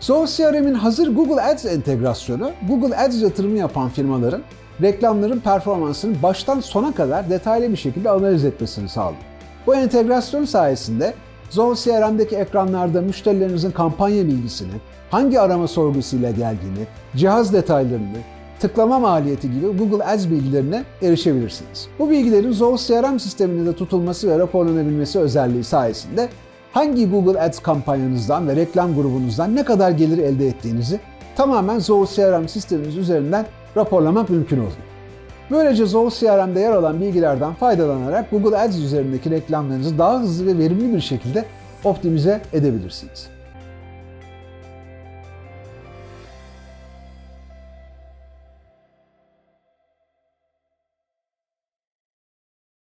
Zoho CRM'in hazır Google Ads entegrasyonu, Google Ads yatırımı yapan firmaların reklamların performansını baştan sona kadar detaylı bir şekilde analiz etmesini sağlıyor. Bu entegrasyon sayesinde Zoho CRM'deki ekranlarda müşterilerinizin kampanya bilgisini, hangi arama sorgusuyla geldiğini, cihaz detaylarını, tıklama maliyeti gibi Google Ads bilgilerine erişebilirsiniz. Bu bilgilerin Zoho CRM sisteminde tutulması ve raporlanabilmesi özelliği sayesinde hangi Google Ads kampanyanızdan ve reklam grubunuzdan ne kadar gelir elde ettiğinizi tamamen Zoho CRM sisteminiz üzerinden raporlamak mümkün oluyor. Böylece Zoho CRM'de yer alan bilgilerden faydalanarak Google Ads üzerindeki reklamlarınızı daha hızlı ve verimli bir şekilde optimize edebilirsiniz.